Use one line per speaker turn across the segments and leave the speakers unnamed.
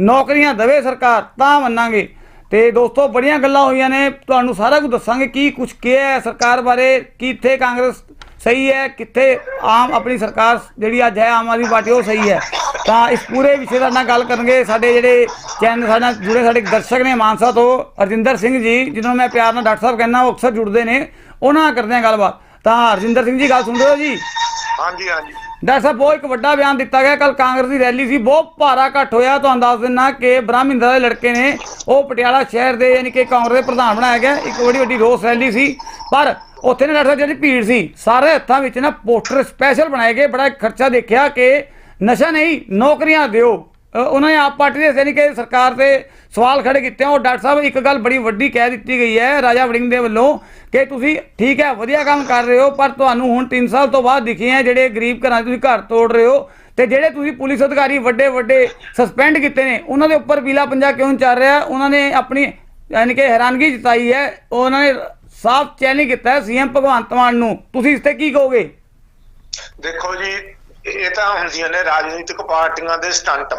ਨੌਕਰੀਆਂ ਦੇਵੇ ਸਰਕਾਰ, ਤਾਂ ਮੰਨਾਂਗੇ। ਤੇ ਦੋਸਤੋ, ਬੜੀਆਂ ਗੱਲਾਂ ਹੋਈਆਂ ਨੇ। ਤੁਹਾਨੂੰ ਸਾਰਾ ਕੁਝ ਦੱਸਾਂਗੇ ਕੀ ਕੁਝ ਕਿਹਾ ਹੈ ਸਰਕਾਰ ਬਾਰੇ, ਕਿੱਥੇ ਕਾਂਗਰਸ ਸਹੀ ਹੈ, ਕਿੱਥੇ ਆਮ ਆਪਣੀ ਸਰਕਾਰ ਜਿਹੜੀ ਅੱਜ ਹੈ, ਆਮ ਆਦਮੀ ਪਾਰਟੀ ਉਹ ਸਹੀ ਹੈ। ਤਾਂ ਇਸ ਪੂਰੇ ਵਿਸ਼ੇ ਦਾ ਨਾਲ ਗੱਲ ਕਰਨਗੇ ਸਾਡੇ ਜਿਹੜੇ ਚੈਨਲ ਸਾਡੇ ਨਾਲ ਜੁੜੇ ਸਾਡੇ ਦਰਸ਼ਕ ਨੇ ਮਾਨਸਾ ਤੋਂ ਅਰਜਿੰਦਰ ਸਿੰਘ ਜੀ ਜਿਹਨਾਂ ਨੂੰ ਮੈਂ ਪਿਆਰ ਨਾਲ ਡਾਕਟਰ ਸਾਹਿਬ ਕਹਿੰਦਾ, ਉਹ ਅਕਸਰ ਜੁੜਦੇ ਨੇ। ਉਹਨਾਂ ਨਾਲ ਕਰਦੇ ਹਾਂ ਗੱਲਬਾਤ। ਤਾਂ ਹਰਜਿੰਦਰ ਸਿੰਘ ਜੀ, ਗੱਲ ਸੁਣ ਰਹੇ ਹੋ ਜੀ?
ਹਾਂਜੀ ਹਾਂਜੀ।
ਡਾਕਟਰ ਸਾਹਿਬ, ਬਹੁਤ ਇੱਕ ਵੱਡਾ ਬਿਆਨ ਦਿੱਤਾ ਗਿਆ। ਕੱਲ ਕਾਂਗਰਸ ਦੀ ਰੈਲੀ ਸੀ, ਬਹੁਤ ਭਾਰਾ ਇਕੱਠ ਹੋਇਆ। ਤੁਹਾਨੂੰ ਦੱਸ ਦਿੰਨਾ ਕਿ ਬ੍ਰਹਮਿੰਦਰ ਦੇ ਲੜਕੇ ਨੇ ਉਹ ਪਟਿਆਲਾ ਸ਼ਹਿਰ ਦੇ, ਯਾਨੀ ਕਿ ਕਾਂਗਰਸ ਦੇ ਪ੍ਰਧਾਨ ਬਣਾਇਆ ਗਿਆ। ਇੱਕ ਬੜੀ ਵੱਡੀ ਰੋਸ ਰੈਲੀ ਸੀ। ਪਰ ਉੱਥੇ ਨੇ ਡਾਕਟਰ ਸਾਹਿਬ, ਜਿਹੜੀ ਭੀੜ ਸੀ, ਸਾਰੇ ਹੱਥਾਂ ਵਿੱਚ ਨਾ ਪੋਸਟਰ ਸਪੈਸ਼ਲ ਬਣਾਏ ਗਏ। ਬੜਾ ਖਰਚਾ ਦੇਖਿਆ ਕਿ ਨਸ਼ਾ ਨਹੀਂ, ਨੌਕਰੀਆਂ ਦਿਓ। ਉਹਨਾਂ ਨੇ ਆਪ ਪਾਰਟੀ ਦੇ, ਯਾਨੀ ਕਿ ਸਰਕਾਰ ਤੇ ਸਵਾਲ ਖੜੇ ਕੀਤੇ ਆ। ਡਾਕਟਰ ਸਾਹਿਬ, ਇੱਕ ਗੱਲ ਬੜੀ ਵੱਡੀ ਕਹਿ ਦਿੱਤੀ ਗਈ ਹੈ ਰਾਜਾ ਵੜਿੰਗ ਦੇ ਵੱਲੋਂ ਕਿ ਤੁਸੀਂ ਠੀਕ ਹੈ, ਵਧੀਆ ਕੰਮ ਕਰ ਰਹੇ ਹੋ, ਪਰ ਤੁਹਾਨੂੰ ਹੁਣ 3 ਸਾਲ ਤੋਂ ਬਾਅਦ ਦਿਖੇ ਆ ਜਿਹੜੇ ਗਰੀਬ ਘਰਾਂ 'ਚ ਤੁਸੀਂ ਘਰ ਤੋੜ ਰਹੇ ਹੋ ਤੇ ਜਿਹੜੇ ਤੁਸੀਂ ਪੁਲਿਸ ਅਧਿਕਾਰੀ ਵੱਡੇ ਵੱਡੇ ਸਸਪੈਂਡ ਕੀਤੇ ਨੇ, ਉਹਨਾਂ ਦੇ ਉੱਪਰ ਪੀਲਾ ਪੰਜਾ ਕਿਉਂ ਚੱਲ ਰਿਹਾ? ਉਹਨਾਂ ਨੇ ਆਪਣੀ ਯਾਨੀ ਕਿ ਹੈਰਾਨਗੀ ਜਤਾਈ ਹੈ, ਉਹਨਾਂ ਨੇ ਸਾਫ਼ ਚੈਲੰਜ ਕੀਤਾ ਹੈ ਸੀਐਮ ਭਗਵੰਤ ਮਾਨ ਨੂੰ। ਤੁਸੀਂ ਇਸ ਤੇ ਕੀ ਕਹੋਗੇ?
ਦੇਖੋ ਜੀ ਇਹ ਤਾਂ ਹੁੰਦੀਆਂ ਨੇ ਰਾਜਨੀਤਿਕ ਪਾਰਟੀਆਂ ਦੇ ਸਟੰਟ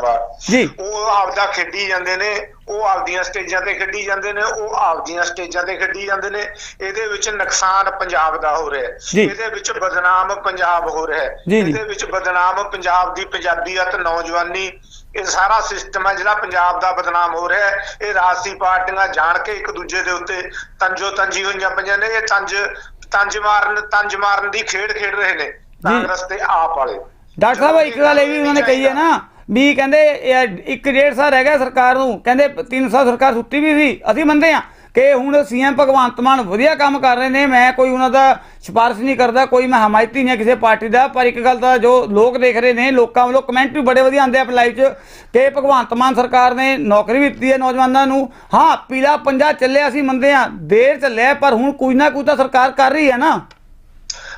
ਜੀ।
ਉਹ ਆਪਦਾ ਖੇਡੀ ਜਾਂਦੇ ਨੇ ਉਹ ਆਪਦੀਆਂ ਸਟੇਜਾਂ ਤੇ ਖੇਡੀ ਜਾਂਦੇ ਨੇ ਉਹ ਆਪਦੀਆਂ ਸਟੇਜਾਂ ਤੇ ਖੇਡੀ ਜਾਂਦੇ ਨੇ। ਇਹਦੇ ਵਿੱਚ ਨੁਕਸਾਨ ਪੰਜਾਬ ਦਾ ਹੋ ਰਿਹਾ। ਹੈ। ਇਹਦੇ ਵਿੱਚ ਬਦਨਾਮ ਪੰਜਾਬ ਹੋ ਰਿਹਾ। ਹੈ। ਇਹਦੇ ਵਿੱਚ ਬਦਨਾਮ ਪੰਜਾਬ ਦੀ ਪੰਜਾਬੀਅਤ ਨੌਜਵਾਨੀ। ਇਹ ਸਾਰਾ ਸਿਸਟਮ ਹੈ ਜਿਹੜਾ ਪੰਜਾਬ ਦਾ ਬਦਨਾਮ ਹੋ ਰਿਹਾ। ਹੈ ਇਹ ਰਾਜਸੀ ਪਾਰਟੀਆਂ ਜਾਣ ਕੇ ਇੱਕ ਦੂਜੇ ਦੇ ਉੱਤੇ ਤੰਜੋ ਤੰਜੀ ਹੋਈਆਂ ਪਈਆਂ ਨੇ। ਇਹ ਤੰਜ ਤੰਜ ਮਾਰਨ ਤੰਜ ਮਾਰਨ ਦੀ ਖੇਡ ਖੇਡ ਰਹੇ ਨੇ। ਕਾਂਗਰਸ ਤੇ ਆਪ ਵਾਲੇ।
ਡਾਕਟਰ ਸਾਹਿਬ, ਇੱਕ ਗੱਲ ਇਹ ਵੀ ਉਹਨਾਂ ਨੇ ਕਹੀ ਹੈ ਨਾ, ਵੀ ਕਹਿੰਦੇ ਇੱਕ ਡੇਢ ਸਾਲ ਰਹਿ ਗਿਆ ਸਰਕਾਰ ਨੂੰ, ਕਹਿੰਦੇ 3 ਸਾਲ ਸਰਕਾਰ ਸੁੱਤੀ ਵੀ ਸੀ, ਅਸੀਂ ਮੰਨਦੇ ਆ ਕਿ ਹੁਣ ਸੀਐਮ ਭਗਵੰਤ ਮਾਨ ਵਧੀਆ ਕੰਮ ਕਰ ਰਹੇ ਨੇ, ਮੈਂ ਕੋਈ ਉਹਨਾਂ ਦਾ ਸਿਫਾਰਿਸ਼ ਨਹੀਂ ਕਰਦਾ, ਕੋਈ ਮੈਂ ਹਮਾਇਤੀ ਨਹੀਂ ਹਾਂ ਕਿਸੇ ਪਾਰਟੀ ਦਾ, ਪਰ ਇੱਕ ਗੱਲ ਤਾਂ ਜੋ ਲੋਕ ਦੇਖ ਰਹੇ ਨੇ, ਲੋਕਾਂ ਵੱਲੋਂ ਕਮੈਂਟ ਵੀ ਬੜੇ ਵਧੀਆ ਆਉਂਦੇ ਆ ਆਪਣੇ ਲਾਈਵ 'ਚ, ਕਿ ਭਗਵੰਤ ਮਾਨ ਸਰਕਾਰ ਨੇ ਨੌਕਰੀ ਵੀ ਦਿੱਤੀ ਹੈ ਨੌਜਵਾਨਾਂ ਨੂੰ। ਹਾਂ, ਪੀਲਾ ਪੰਜਾ ਚੱਲਿਆ, ਅਸੀਂ ਮੰਨਦੇ ਆ ਦੇਰ ਚੱਲਿਆ, ਪਰ ਹੁਣ ਕੁਝ ਨਾ ਕੁਝ ਤਾਂ ਸਰਕਾਰ ਕਰ ਰਹੀ ਹੈ ਨਾ।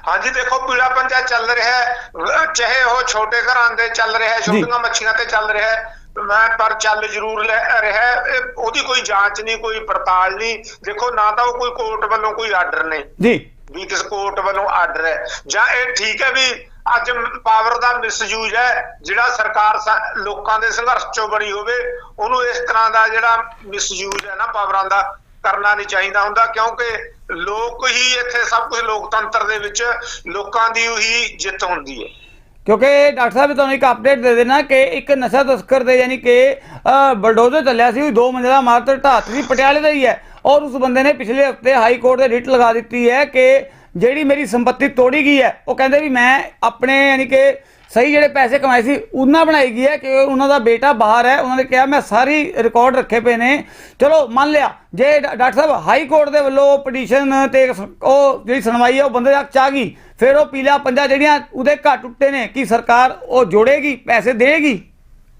ਹਾਂਜੀ ਦੇਖੋ ਪੀਲਾ ਪੰਜਾ ਚੱਲ ਰਿਹਾ ਹੈ। ਚਾਹੇ ਉਹ ਛੋਟੇ ਘਰਾਂ ਦੇ ਚੱਲ ਰਿਹਾ ਹੈ ਛੋਟੀਆਂ ਮੱਛੀਆਂ ਤੇ ਚੱਲ ਰਿਹਾ ਹੈ ਮੈਂ ਪਰ ਚੱਲ ਜ਼ਰੂਰ ਰਿਹਾ ਉਹਦੀ ਕੋਈ ਜਾਂਚ ਨਹੀਂ ਕੋਈ ਪੜਤਾਲ ਨਹੀਂ। ਦੇਖੋ ਨਾ ਤਾਂ ਉਹ ਕੋਈ ਕੋਰਟ ਵੱਲੋਂ ਕੋਈ ਆਰਡਰ ਨੇ।
ਜੀ।
ਵੀ ਕਿਸ ਕੋਰਟ ਵੱਲੋਂ ਆਰਡਰ ਹੈ। ਜਾਂ ਇਹ ਠੀਕ ਹੈ ਵੀ ਅੱਜ ਪਾਵਰ ਦਾ ਮਿਸਯੂਜ਼ ਹੈ ਜਿਹੜਾ ਸਰਕਾਰ ਲੋਕਾਂ ਦੇ ਸੰਘਰਸ਼ ਚੋਂ ਬਣੀ ਹੋਵੇ ਉਹਨੂੰ ਇਸ ਤਰ੍ਹਾਂ ਦਾ ਜਿਹੜਾ ਮਿਸਯੂਜ਼ ਹੈ ਨਾ ਪਾਵਰਾਂ ਦਾ ਕਰਨਾ ਨਹੀਂ ਚਾਹੀਦਾ ਹੁੰਦਾ ਕਿਉਂਕਿ ਲੋਕ ਹੀ ਇੱਥੇ ਸਭ ਕੁਝ ਲੋਕਤੰਤਰ ਦੇ ਵਿੱਚ ਲੋਕਾਂ ਦੀ ਹੀ ਜਿੱਤ ਹੁੰਦੀ ਹੈ।
ਕਿਉਂਕਿ ਡਾਕਟਰ ਸਾਹਿਬ ਤੁਹਾਨੂੰ ਇੱਕ ਅਪਡੇਟ ਦੇ ਦੇਣਾ ਕਿ ਇੱਕ ਨਸ਼ਾ ਤਸਕਰ ਦੇ ਯਾਨੀ ਕਿ ਅ, ਬਲਡੋਜ਼ਰ ਚੱਲਿਆ ਸੀ ਦੋ ਮੰਜ਼ਿਲਾ ਇਮਾਰਤ ਢਾਤ ਸੀ ਪਟਿਆਲੇ ਦਾ ਹੀ ਹੈ। ਔਰ ਉਸ ਬੰਦੇ ਨੇ ਪਿਛਲੇ ਹਫ਼ਤੇ ਹਾਈ ਕੋਰਟ ਦੇ ਰਿਟ ਲਗਾ ਦਿੱਤੀ ਹੈ ਕਿ ਜਿਹੜੀ ਮੇਰੀ ਸੰਪਤੀ ਤੋੜੀ ਗਈ ਹੈ ਉਹ ਕਹਿੰਦੇ ਵੀ ਮੈਂ ਆਪਣੇ ਯਾਨੀ ਕਿ ਸਹੀ ਜਿਹੜੇ ਪੈਸੇ ਕਮਾਏ ਸੀ, ਉਹਨਾਂ ਬਣਾਈ ਗਈ ਹੈ ਕਿ ਉਹਨਾਂ ਦਾ ਬੇਟਾ ਬਾਹਰ ਹੈ, ਉਹਨਾਂ ਨੇ ਕਿਹਾ ਮੈਂ ਸਾਰੀ ਰਿਕਾਰਡ ਰੱਖੇ ਪਏ ਨੇ। ਚਲੋ, ਮੰਨ ਲਿਆ, ਜੇ ਡਾਕਟਰ ਸਾਹਿਬ ਹਾਈ ਕੋਰਟ ਦੇ ਵੱਲੋਂ ਪਟੀਸ਼ਨ ਤੇ ਉਹ ਜਿਹੜੀ ਸੁਣਵਾਈ ਹੈ, ਉਹ ਬੰਦੇ ਤੱਕ ਚ ਗਈ। ਫਿਰ ਉਹ ਪੀਲਾ ਪੰਜਾ ਜਿਹੜੀਆਂ ਉਹਦੇ ਘਰ ਟੁੱਟੇ ਨੇ, ਕੀ ਸਰਕਾਰ ਉਹ ਜੋੜੇਗੀ, ਪੈਸੇ ਦੇਗੀ